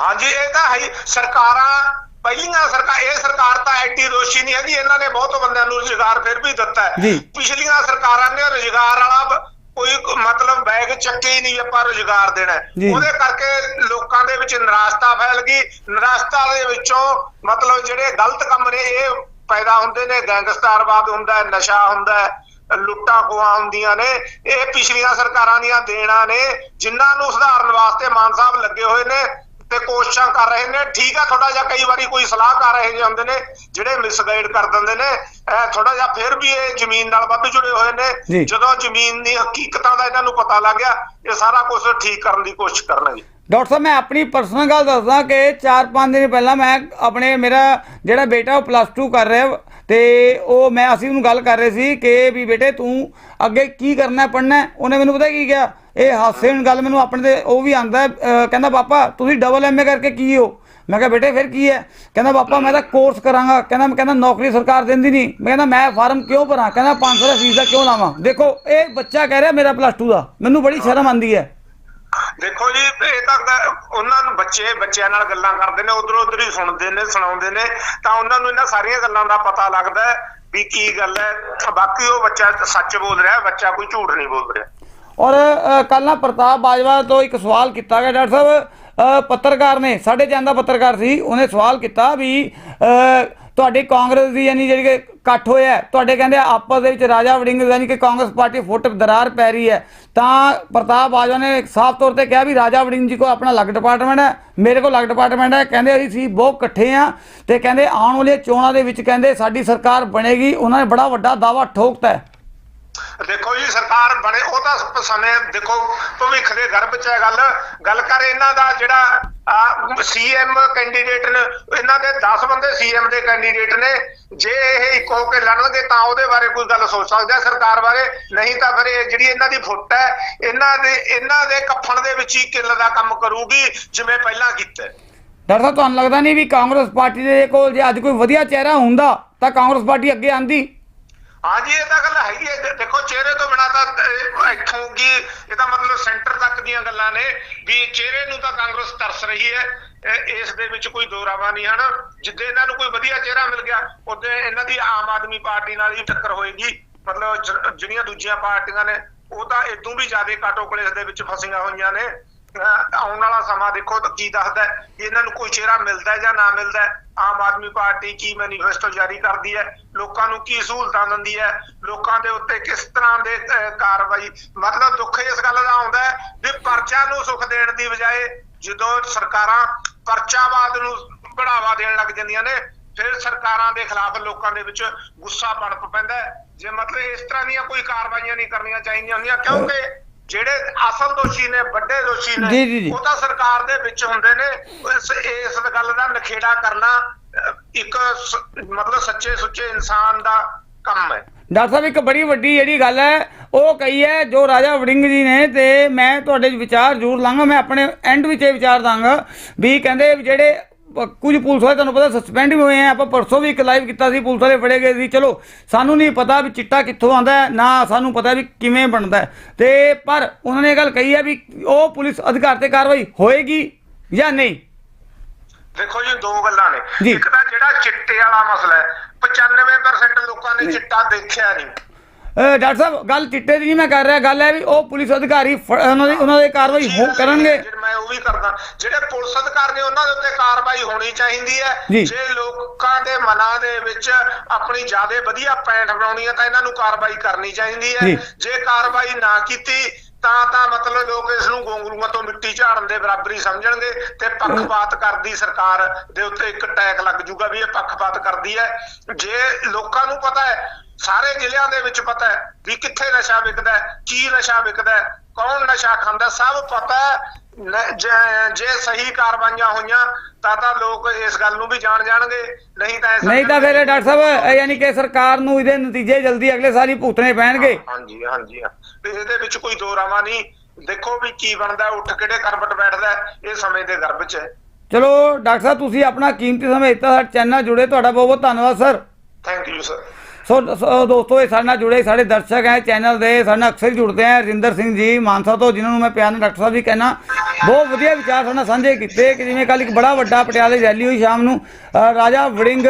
ਹਾਂਜੀ ਇਹ ਤਾਂ ਹੈ। ਸਰਕਾਰਾਂ ਪਹਿਲੀਆਂ ਸਰਕਾਰ ਇਹ ਸਰਕਾਰ ਤਾਂ ਐਡੀ ਰੋਸ਼ੀ ਨਹੀਂ ਹੈਗੀ। ਇਹਨਾਂ ਨੇ ਬਹੁਤ ਬੰਦਿਆਂ ਨੂੰ ਰੁਜ਼ਗਾਰ ਫਿਰ ਵੀ ਦਿੱਤਾ ਹੈ। ਪਿਛਲੀਆਂ ਸਰਕਾਰਾਂ ਨੇ ਰੁਜ਼ਗਾਰ ਵਾਲਾ ਕੋਈ ਮਤਲਬ ਬੈਗ ਚੱਕੇ ਹੀ ਨਹੀਂ ਆਪਾਂ ਰੁਜ਼ਗਾਰ ਦੇਣਾ। ਉਹਦੇ ਕਰਕੇ ਲੋਕਾਂ ਦੇ ਵਿੱਚ ਨਿਰਾਸ਼ਤਾ ਫੈਲ ਗਈ। ਨਿਰਾਸ਼ਤਾ ਦੇ ਵਿੱਚੋਂ ਮਤਲਬ ਜਿਹੜੇ ਗਲਤ ਕੰਮ ਨੇ ਇਹ ਪੈਦਾ ਹੁੰਦੇ ਨੇ। ਗੈਂਗਸਟਰਵਾਦ ਹੁੰਦਾ ਨਸ਼ਾ ਹੁੰਦਾ ਲੁੱਟਾਂ ਖੋਹਾਂ ਹੁੰਦੀਆਂ ਨੇ। ਇਹ ਪਿਛਲੀਆਂ ਸਰਕਾਰਾਂ ਦੀਆਂ ਦੇਣਾ ਨੇ ਜਿਨ੍ਹਾਂ ਨੂੰ ਸੁਧਾਰਨ ਵਾਸਤੇ ਮਾਨ ਸਾਹਿਬ ਲੱਗੇ ਹੋਏ ਨੇ। ਤੇ ਕੋਸ਼ਿਸ਼ਾਂ ਕਰ ਰਹੇ ਨੇ। ਠੀਕ ਆ ਥੋੜਾ ਜਿਹਾ ਕਈ ਵਾਰੀ ਕੋਈ ਸਲਾਹ ਕਰ ਰਹੇ ਹੁੰਦੇ ਨੇ ਜਿਹੜੇ ਮਿਸਗਾਈਡ ਕਰ ਦਿੰਦੇ ਨੇ। ਥੋੜਾ ਜਿਹਾ ਫਿਰ ਵੀ ਇਹ ਜ਼ਮੀਨ ਨਾਲ ਵੱਧ ਜੁੜੇ ਹੋਏ
ਜੀ।
ਨੇ ਜਦੋਂ ਜ਼ਮੀਨ ਦੀ ਹਕੀਕਤਾਂ ਦਾ ਇਹਨਾਂ ਨੂੰ ਪਤਾ ਲੱਗ ਗਿਆ ਇਹ ਸਾਰਾ ਕੁਝ ਠੀਕ ਕਰਨ ਦੀ ਕੋਸ਼ਿਸ਼ ਕਰਨਗੇ
ਡਾਕਟਰ ਸਾਹਿਬ ਮੈਂ ਆਪਣੀ ਪਰਸਨਲ ਗੱਲ ਦੱਸਦਾ ਕਿ 4-5 ਦਿਨ ਪਹਿਲਾਂ ਮੈਂ ਆਪਣੇ ਮੇਰਾ ਜਿਹੜਾ ਬੇਟਾ ਉਹ ਪਲੱਸ 2 ਕਰ ਰਿਹਾ। ਤੇ ਉਹ ਮੈਂ, ਅਸੀਂ ਉਹਨੂੰ ਗੱਲ ਕਰ ਰਹੇ ਸੀ ਕਿ ਵੀ ਬੇਟੇ ਤੂੰ ਅੱਗੇ ਕੀ ਕਰਨਾ ਪੜਨਾ ਉਹਨੇ ਮੈਨੂੰ ਪਤਾ ਕੀ ਕਿਹਾ? ਇਹ ਹਾਸੇ ਨੂੰ ਗੱਲ ਮੈਨੂੰ ਆਪਣੇ ਤੇ ਉਹ ਵੀ ਆਂਦਾ ਕਹਿੰਦਾ, ਪਾਪਾ, ਤੁਸੀਂ ਡਬਲ ਐਮਏ ਕਰਕੇ ਕੀ ਹੋ? ਮੈਂ ਕਿਹਾ, ਬੇਟੇ, ਫਿਰ ਕੀ ਹੈ? ਕਹਿੰਦਾ, ਪਾਪਾ, ਮੈਂ ਤਾਂ ਕੋਰਸ ਕਰਾਂਗਾ। ਕਹਿੰਦਾ, ਮੈਂ ਕਹਿੰਦਾ, ਨੌਕਰੀ ਸਰਕਾਰ ਦਿੰਦੀ ਨਹੀਂ। ਮੈਂ ਕਹਿੰਦਾ, ਮੈਂ ਫਾਰਮ ਕਿਉਂ ਭਰਾਂ? ਕਹਿੰਦਾ 500 ਰੁਪਏ ਫੀਸ ਦਾ ਕਿਉਂ ਲਾਵਾਂ? ਦੇਖੋ, ਇਹ ਬੱਚਾ ਕਹਿ ਰਿਹਾ ਮੇਰਾ ਪਲੱਸ 2 ਦਾ। ਮੈਨੂੰ ਬੜੀ ਸ਼ਰਮ ਆਂਦੀ ਹੈ।
ਦੇਖੋ ਜੀ ਇਹ ਤਾਂ ਉਹਨਾਂ ਨੂੰ ਬੱਚੇ ਬੱਚਿਆਂ ਨਾਲ ਗੱਲਾਂ ਕਰਦੇ ਨੇ ਉਧਰ ਉਧਰ ਹੀ ਸੁਣਦੇ ਨੇ ਸੁਣਾਉਂਦੇ ਨੇ ਤਾਂ ਉਹਨਾਂ ਨੂੰ ਇਹਨਾਂ ਸਾਰੀਆਂ ਗੱਲਾਂ ਦਾ ਪਤਾ ਲੱਗਦਾ ਵੀ ਕੀ ਗੱਲ ਹੈ। ਬਾਕੀ ਉਹ ਬੱਚਾ ਸੱਚ ਬੋਲ ਰਿਹਾ ਬੱਚਾ ਕੋਈ ਝੂਠ ਨਹੀਂ ਬੋਲ ਰਿਹਾ।
ਔਰ ਕੱਲ ਨਾ ਪ੍ਰਤਾਪ ਬਾਜਵਾ ਤੋਂ ਇੱਕ ਸਵਾਲ ਕੀਤਾ ਗਿਆ ਡਾਕਟਰ ਸਾਹਿਬ। ਅ, ਪੱਤਰਕਾਰ ਨੇ ਸਾਡੇ ਜਾਂਦਾ ਪੱਤਰਕਾਰ ਸੀ ਉਹਨੇ ਸਵਾਲ ਕੀਤਾ ਵੀ ਅ, ਤੁਹਾਡੀ ਕਾਂਗਰਸ ਦੀ ਯਾਨੀ ਜਿਹੜੀ ਇਕੱਠ ਹੋਇਆ ਤੁਹਾਡੇ ਕਹਿੰਦੇ ਆਪਸ ਦੇ ਵਿੱਚ ਰਾਜਾ ਵੜਿੰਗ ਯਾਨੀ ਕਿ ਕਾਂਗਰਸ ਪਾਰਟੀ ਫੁੱਟ ਦਰਾਰ ਪੈ ਰਹੀ ਹੈ। ਤਾਂ ਪ੍ਰਤਾਪ ਬਾਜਵਾ ਨੇ ਸਾਫ਼ ਤੌਰ ਤੇ ਕਿਹਾ ਵੀ ਰਾਜਾ ਵੜਿੰਗ ਜੀ ਕੋਲ ਆਪਣਾ ਅਲੱਗ ਡਿਪਾਰਟਮੈਂਟ ਹੈ, ਮੇਰੇ ਕੋਲ ਅਲੱਗ ਡਿਪਾਰਟਮੈਂਟ ਹੈ, ਕਹਿੰਦੇ ਅਸੀਂ ਸੀ ਬਹੁਤ ਇਕੱਠੇ ਆ ਤੇ ਕਹਿੰਦੇ ਆਉਣ ਵਾਲੀਆਂ ਚੋਣਾਂ ਦੇ ਵਿੱਚ ਕਹਿੰਦੇ ਸਾਡੀ ਸਰਕਾਰ ਬਣੇਗੀ, ਉਹਨਾਂ ਨੇ ਬੜਾ ਵੱਡਾ ਦਾਵਾ ਠੋਕਤਾ ਹੈ।
ਦੇਖੋ ਜੀ, ਸਰਕਾਰ ਬਣੇ, ਉਹ ਤਾਂ ਸਮੇਂ, ਦੇਖੋ ਭਵਿੱਖ ਦੇ ਗਰਭ ਚ ਹੈ ਗੱਲ ਗੱਲ ਕਰ ਇਹਨਾਂ ਦਾ ਜਿਹੜਾ ਸੀਐਮ ਕੈਂਡੀਡੇਟ ਨੇ, ਇਹਨਾਂ ਦੇ 10 ਬੰਦੇ ਸੀਐਮ ਦੇ ਕੈਂਡੀਡੇਟ ਨੇ। ਜੇ ਇਹ ਇੱਕ ਹੋ ਕੇ ਲੜਨਗੇ ਤਾਂ ਉਹਦੇ ਬਾਰੇ ਕੋਈ ਗੱਲ ਸੋਚ ਸਕਦੇ ਸਰਕਾਰ ਬਾਰੇ। ਨਹੀਂ ਤਾਂ ਫਿਰ ਇਹ ਜਿਹੜੀ ਇਹਨਾਂ ਦੀ ਫੁੱਟ ਹੈ, ਇਹਨਾਂ ਦੇ ਇਹਨਾਂ ਦੇ ਕੱਫਣ ਦੇ ਵਿੱਚ ਹੀ ਕਿੱਲ ਦਾ ਕੰਮ ਕਰੂਗੀ, ਜਿਵੇਂ ਪਹਿਲਾਂ ਕੀਤਾ। ਹੈ।
ਡਾਕਟਰ ਸਾਹਿਬ, ਤੁਹਾਨੂੰ ਲੱਗਦਾ ਨਹੀਂ ਵੀ ਕਾਂਗਰਸ ਪਾਰਟੀ ਦੇ ਕੋਲ ਜੇ ਅੱਜ ਕੋਈ ਵਧੀਆ ਚਿਹਰਾ ਹੁੰਦਾ, ਤਾਂ ਕਾਂਗਰਸ ਪਾਰਟੀ ਅੱਗੇ ਆਂਦੀ?
ਹਾਂਜੀ ਇਹ ਤਾਂ ਗੱਲ ਹੈਗੀ ਹੈ। ਦੇਖੋ ਚਿਹਰੇ ਤੋਂ ਬਿਨਾ ਤਾਂ ਇੱਥੋਂ ਕੀ ਇਹਦਾ ਮਤਲਬ ਸੈਂਟਰ ਤੱਕ ਦੀਆਂ ਗੱਲਾਂ ਨੇ ਵੀ ਚਿਹਰੇ ਨੂੰ ਤਾਂ ਕਾਂਗਰਸ ਤਰਸ ਰਹੀ ਹੈ। ਇਹ- ਇਸ ਦੇ ਵਿੱਚ ਕੋਈ ਦੋਰਾਵਾ ਨਹੀਂ ਹਨ। ਜਿੱਦੇ ਇਹਨਾਂ ਨੂੰ ਕੋਈ ਵਧੀਆ ਚਿਹਰਾ ਮਿਲ ਗਿਆ ਉਹਦੇ ਇਹਨਾਂ ਦੀ ਆਮ ਆਦਮੀ ਪਾਰਟੀ ਨਾਲ ਹੀ ਟੱਕਰ ਹੋਏਗੀ। ਮਤਲਬ ਜਿਹੜੀਆਂ ਦੂਜੀਆਂ ਪਾਰਟੀਆਂ ਨੇ ਉਹ ਤਾਂ ਇਦੋਂ ਵੀ ਜ਼ਿਆਦਾ ਕਾਟੋ ਕਲੇਸ਼ ਦੇ ਵਿੱਚ ਫਸੀਆਂ ਹੋਈਆਂ ਨੇ। ਅਹ, ਆਉਣ ਵਾਲਾ ਸਮਾਂ ਦੇਖੋ ਤਾਂ ਕੀ ਦੱਸਦਾ ਕਿ ਇਹਨਾਂ ਨੂੰ ਕੋਈ ਚਿਹਰਾ ਮਿਲਦਾ ਜਾਂ ਨਾ ਮਿਲਦਾ ਆਮ ਆਦਮੀ ਪਾਰਟੀ ਕੀ ਮੈਨੀਫੈਸਟੋ ਜਾਰੀ ਕਰਦੀ ਹੈ? ਲੋਕਾਂ ਨੂੰ ਕੀ ਸਹੂਲਤਾਂ ਦਿੰਦੀ ਹੈ? ਲੋਕਾਂ ਦੇ ਉੱਤੇ ਕਿਸ ਤਰ੍ਹਾਂ ਦੇ ਕਾਰਵਾਈ? ਮਤਲਬ ਦੁੱਖ ਇਸ ਗੱਲ ਦਾ ਆਉਂਦਾ ਹੈ ਵੀ ਪਰਚਾ ਨੂੰ ਸੁੱਖ ਦੇਣ ਦੀ ਬਜਾਏ ਜਦੋਂ ਸਰਕਾਰਾਂ ਪਰਚਾਵਾਦ ਨੂੰ ਬੜਾਵਾ ਦੇਣ ਲੱਗ ਜਾਂਦੀਆਂ ਨੇ, ਫਿਰ ਸਰਕਾਰਾਂ ਦੇ ਖਿਲਾਫ ਲੋਕਾਂ ਦੇ ਵਿੱਚ ਗੁੱਸਾ ਪਣਪ ਪੈਂਦਾ ਜੇ ਮਤਲਬ ਇਸ ਤਰ੍ਹਾਂ ਦੀਆਂ ਕੋਈ ਕਾਰਵਾਈਆਂ ਨਹੀਂ ਕਰਨੀਆਂ ਚਾਹੀਦੀਆਂ ਹੁੰਦੀਆਂ, ਕਿਉਂਕਿ ਜਿਹੜੇ ਅਸਲ ਦੋਸ਼ੀ ਨੇ ਵੱਡੇ ਦੋਸ਼ੀ। ਨੇ ਉਹ ਤਾਂ ਸਰਕਾਰ ਦੇ ਵਿੱਚ ਹੁੰਦੇ ਨੇ। ਇਸ ਇਸ ਗੱਲ ਦਾ ਨਖੇੜਾ ਕਰਨਾ ਇੱਕ ਮਤਲਬ ਸੱਚੇ ਸੁੱਚੇ ਇਨਸਾਨ ਦਾ ਕੰਮ ਹੈ।
ਡਾਕਟਰ ਸਾਹਿਬ ਇੱਕ ਬੜੀ ਵੱਡੀ ਜਿਹੜੀ ਗੱਲ ਹੈ ਉਹ ਕਹੀ ਹੈ ਜੋ ਰਾਜਾ ਵੜਿੰਗ ਜੀ ਨੇ ਤੇ ਮੈਂ ਤੁਹਾਡੇ ਵਿਚਾਰ ਜ਼ਰੂਰ ਲਾਂਗਾ। ਮੈਂ ਆਪਣੇ ਐਂਡ ਵਿੱਚ ਇਹ ਵਿਚਾਰ ਦਾਂਗਾ ਵੀ ਕਹਿੰਦੇ ਜਿਹੜੇ ਕੁਝ ਪੁਲਿਸ ਵਾਲੇ ਤੁਹਾਨੂੰ ਪਤਾ ਸਸਪੈਂਡ ਵੀ ਹੋਏ ਆ। ਆਪਾਂ ਪਰਸੋਂ ਵੀ ਇੱਕ ਲਾਈਵ ਕੀਤਾ ਸੀ ਪੁਲਿਸ ਵਾਲੇ ਫੜੇ ਗਏ ਸੀ। ਚਲੋ ਸਾਨੂੰ ਨਹੀਂ ਪਤਾ ਵੀ ਚਿੱਟਾ ਕਿੱਥੋਂ ਆਉਂਦਾ ਨਾ ਸਾਨੂੰ ਪਤਾ ਵੀ ਕਿਵੇਂ ਬਣਦਾ ਤੇ ਪਰ ਉਹਨਾਂ ਨੇ ਇਹ ਗੱਲ ਕਹੀ ਹੈ ਵੀ ਉਹ ਪੁਲਿਸ ਅਧਿਕਾਰ ਤੇ ਕਾਰਵਾਈ ਹੋਏਗੀ ਜਾਂ ਨਹੀਂ?
ਦੇਖੋ ਜੀ ਦੋ ਗੱਲਾਂ ਨੇ। ਇੱਕ ਤਾਂ ਜਿਹੜਾ ਚਿੱਟੇ ਵਾਲਾ ਮਸਲਾ ਹੈ 95% ਲੋਕਾਂ ਨੇ ਚਿੱਟਾ ਦੇਖਿਆ ਨਹੀਂ।
ਡਾਕਟਰ ਸਾਹਿਬ ਗੱਲ ਚਿੱਟੇ ਦੀ ਨਹੀਂ ਮੈਂ ਕਰ ਰਿਹਾ ਗੱਲ ਹੈ ਵੀ ਉਹ ਪੁਲਿਸ ਅਧਿਕਾਰੀ ਉਹਨਾਂ ਦੀ ਉਹਨਾਂ ਦੀ ਕਾਰਵਾਈ ਹੋ ਕਰਨਗੇ
ਮੈਂ ਉਹ ਵੀ ਕਰਦਾ ਜਿਹੜੇ ਪੁਲਿਸ ਅਧਿਕਾਰੀ ਨੇ ਉਹਨਾਂ ਦੇ ਉੱਤੇ ਕਾਰਵਾਈ ਹੋਣੀ ਚਾਹੀਦੀ। ਹੈ ਜੇ ਲੋਕਾਂ ਦੇ ਮਨਾਂ ਦੇ ਵਿੱਚ ਆਪਣੀ ਜ਼ਿਆਦਾ ਵਧੀਆ ਪੈਂਟ ਬਣਾਉਣੀ ਹੈ ਤਾਂ ਇਹਨਾਂ ਨੂੰ ਕਾਰਵਾਈ ਕਰਨੀ ਚਾਹੀਦੀ। ਹੈ ਜੇ ਕਾਰਵਾਈ ਨਾ ਕੀਤੀ ਤਾਂ ਤਾਂ ਮਤਲਬ ਲੋਕ ਇਸ ਨੂੰ ਗੋਂਗਲੂਆਂ ਤੋਂ ਮਿੱਟੀ ਝਾੜਨ ਦੇ ਬਰਾਬਰ ਹੀ ਸਮਝਣਗੇ ਤੇ ਪੱਖਪਾਤ ਕਰਦੀ ਸਰਕਾਰ ਦੇ ਉੱਤੇ ਇੱਕ ਟੈਗ ਲੱਗ ਜੂਗਾ ਵੀ ਇਹ ਪੱਖਪਾਤ ਕਰਦੀ ਹੈ ਜੇ ਲੋਕਾਂ ਨੂੰ ਪਤਾ ਹੈ ਸਾਰੇ ਜ਼ਿਲ੍ਹਿਆਂ ਦੇ ਵਿੱਚ ਪਤਾ ਹੈ ਵੀ ਕਿੱਥੇ ਨਸ਼ਾ ਵਿਕਦਾ ਹੈ ਕੀ ਨਸ਼ਾ ਵਿਕਦਾ ਹੈ ਕੌਣ ਨਸ਼ਾ ਖਾਂਦਾ ਸਭ ਪਤਾ ਹੈ। ਜੇ- ਸਹੀ ਕਾਰਵਾਈਆਂ ਹੋਈਆਂ ਤਾਂ ਤਾਂ ਲੋਕ ਇਸ ਗੱਲ ਨੂੰ ਵੀ ਜਾਣ ਜਾਣਗੇ। ਨਹੀਂ ਤਾਂ
ਨਹੀਂ ਤਾਂ ਫਿਰ ਡਾਕਟਰ ਸਾਹਿਬ ਯਾਨੀ ਕਿ ਸਰਕਾਰ ਨੂੰ ਇਹਦੇ ਨਤੀਜੇ ਜਲਦੀ ਅਗਲੇ ਸਾਲ ਹੀ ਭੁਗਤਣੇ ਪੈਣਗੇ।
ਹਾਂਜੀ ਹਾਂਜੀ ਇਹਦੇ ਵਿੱਚ ਕੋਈ ਦੋ ਰਾਮਾ ਨਹੀਂ। ਦੇਖੋ ਵੀ ਕੀ ਬਣਦਾ ਉੱਠ ਕਿਹੜੇ ਕਰਬਟ ਬੈਠਦਾ ਇਹ ਸਮੇਂ ਦੇ ਗਰਭ 'ਚ ਹੈ।
ਚਲੋ ਡਾਕਟਰ ਸਾਹਿਬ ਤੁਸੀਂ ਆਪਣਾ ਕੀਮਤੀ ਸਮਾਂ ਦਿੱਤਾ ਸਾਡੇ ਚੈਨਲ ਜੁੜੇ ਤੁਹਾਡਾ ਬਹੁਤ ਬਹੁਤ ਧੰਨਵਾਦ sir.
Thank you sir
so so, ਦੋਸਤੋ, ਇਹ ਸਾਡੇ ਨਾਲ ਜੁੜੇ ਸਾਡੇ ਦਰਸ਼ਕ ਹੈ ਚੈਨਲ ਦੇ, ਸਾਡੇ ਨਾਲ ਅਕਸਰ ਹੀ ਜੁੜਦੇ ਹੈ ਰਜਿੰਦਰ ਸਿੰਘ ਜੀ, ਮਾਨਸਾ ਤੋਂ, ਜਿਨ੍ਹਾਂ ਨੂੰ ਮੈਂ ਪਿਆਰ ਨਾਲ ਡਾਕਟਰ ਸਾਹਿਬ ਜੀ ਕਹਿਣਾ ਬਹੁਤ ਵਧੀਆ ਵਿਚਾਰ ਸਾਡੇ ਨਾਲ ਸਾਂਝੇ ਕੀਤੇ, ਕਿ ਜਿਵੇਂ ਕੱਲ ਇੱਕ ਬੜਾ ਵੱਡਾ ਪਟਿਆਲੇ ਰੈਲੀ ਹੋਈ ਸ਼ਾਮ ਨੂੰ ਰਾਜਾ ਵੜਿੰਗ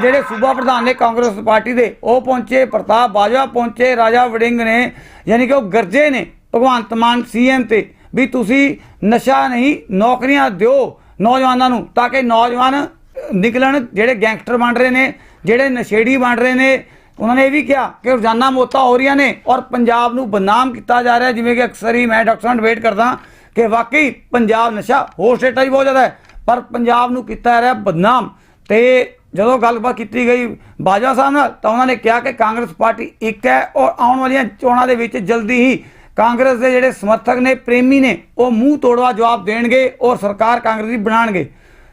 ਜਿਹੜੇ ਸੂਬਾ ਪ੍ਰਧਾਨ ਨੇ ਕਾਂਗਰਸ ਪਾਰਟੀ ਦੇ, ਉਹ ਪਹੁੰਚੇ, ਪ੍ਰਤਾਪ ਬਾਜਵਾ ਪਹੁੰਚੇ, ਰਾਜਾ ਵੜਿੰਗ ਨੇ, ਯਾਨੀ ਕਿ ਉਹ ਗਰਜੇ ਨੇ, ਭਗਵੰਤ ਮਾਨ ਸੀਐਮ ਤੇ, ਵੀ ਤੁਸੀਂ ਨਸ਼ਾ ਨਹੀਂ, ਨੌਕਰੀਆਂ ਦਿਓ ਨੌਜਵਾਨਾਂ ਨੂੰ, ਤਾਂ ਕਿ ਨੌਜਵਾਨ ਨਿਕਲਣ, ਜਿਹੜੇ ਗੈਂਗਸਟਰ ਬਣ ਰਹੇ ਨੇ ਜਿਹੜੇ ਨਸ਼ੇੜੀ ਬਣ ਰਹੇ ਨੇ, ਉਹਨਾਂ ਨੇ ਇਹ ਵੀ ਕਿਹਾ ਕਿ ਰੋਜ਼ਾਨਾ ਮੌਤਾਂ ਹੋ ਰਹੀਆਂ ਨੇ ਔਰ ਪੰਜਾਬ ਨੂੰ ਬਦਨਾਮ ਕੀਤਾ ਜਾ ਰਿਹਾ ਜਿਵੇਂ ਕਿ ਅਕਸਰ ਹੀ ਮੈਂ ਡਾਕਟਰ ਸਾਹਿਬ ਵੇਟ ਕਰਦਾ ਕਿ ਵਾਕਈ ਪੰਜਾਬ ਨਸ਼ਾ ਹੋਰ ਸਟੇਟਾਂ 'ਚ ਬਹੁਤ ਜ਼ਿਆਦਾ ਹੈ, ਪਰ ਪੰਜਾਬ ਨੂੰ ਕੀਤਾ ਜਾ ਰਿਹਾ ਬਦਨਾਮ। ਤੇ ਜਦੋਂ ਗੱਲਬਾਤ ਕੀਤੀ ਗਈ ਬਾਜਵਾ ਸਾਹਿਬ ਨਾਲ, ਤਾਂ ਉਹਨਾਂ ਨੇ ਕਿਹਾ ਕਿ ਕਾਂਗਰਸ ਪਾਰਟੀ ਇੱਕ ਹੈ ਔਰ ਆਉਣ ਵਾਲੀਆਂ ਚੋਣਾਂ ਦੇ ਵਿੱਚ ਜਲਦੀ ਹੀ ਕਾਂਗਰਸ ਦੇ ਜਿਹੜੇ ਸਮਰਥਕ ਨੇ, ਪ੍ਰੇਮੀ ਨੇ, ਉਹ ਮੂੰਹ ਤੋੜਵਾ ਜਵਾਬ ਦੇਣਗੇ ਔਰ ਸਰਕਾਰ ਕਾਂਗਰਸ ਦੀ ਬਣਾਉਣਗੇ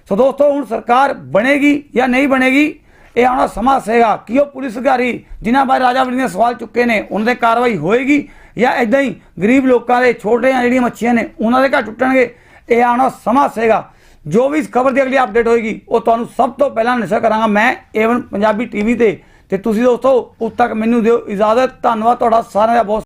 ਸੋ ਦੋਸਤੋ, ਹੁਣ ਸਰਕਾਰ ਬਣੇਗੀ ਜਾਂ ਨਹੀਂ ਬਣੇਗੀ ਇਹ ਆਉਣਾ ਸਮਾਂ ਸੇਗਾ ਕਿ ਉਹ ਪੁਲਿਸ ਅਧਿਕਾਰੀ ਜਿਨ੍ਹਾਂ ਬਾਰੇ ਰਾਜਾ ਵੜਿੰਗ ਨੇ ਸਵਾਲ ਚੁੱਕੇ ਨੇ, ਉਹਨਾਂ ਦੇ ਕਾਰਵਾਈ ਹੋਏਗੀ ਜਾਂ ਇਦਾਂ ਹੀ ਗਰੀਬ ਲੋਕਾਂ ਦੇ ਛੋਟੀਆਂ ਜਿਹੜੀਆਂ ਮੱਛੀਆਂ ਨੇ, ਉਹਨਾਂ ਦੇ ਘਰ ਟੁੱਟਣਗੇ? ਇਹ ਆਉਣਾ ਸਮਾਂ ਸੇਗਾ ਜੋ ਵੀ ਇਸ ਖਬਰ ਦੀ ਅਗਲੀ ਅਪਡੇਟ ਹੋਏਗੀ, ਉਹ ਤੁਹਾਨੂੰ ਸਭ ਤੋਂ ਪਹਿਲਾਂ ਨਸ਼ਾ ਕਰਾਂਗਾ ਮੈਂ ਏਵਨ ਪੰਜਾਬੀ ਟੀਵੀ ਤੇ। ਤੇ ਤੁਸੀਂ ਦੋਸਤੋ, ਉਦ ਤੱਕ ਮੈਨੂੰ ਦਿਓ ਇਜਾਜ਼ਤ। ਧੰਨਵਾਦ ਤੁਹਾਡਾ ਸਾਰਿਆਂ ਦਾ ਬਹੁਤ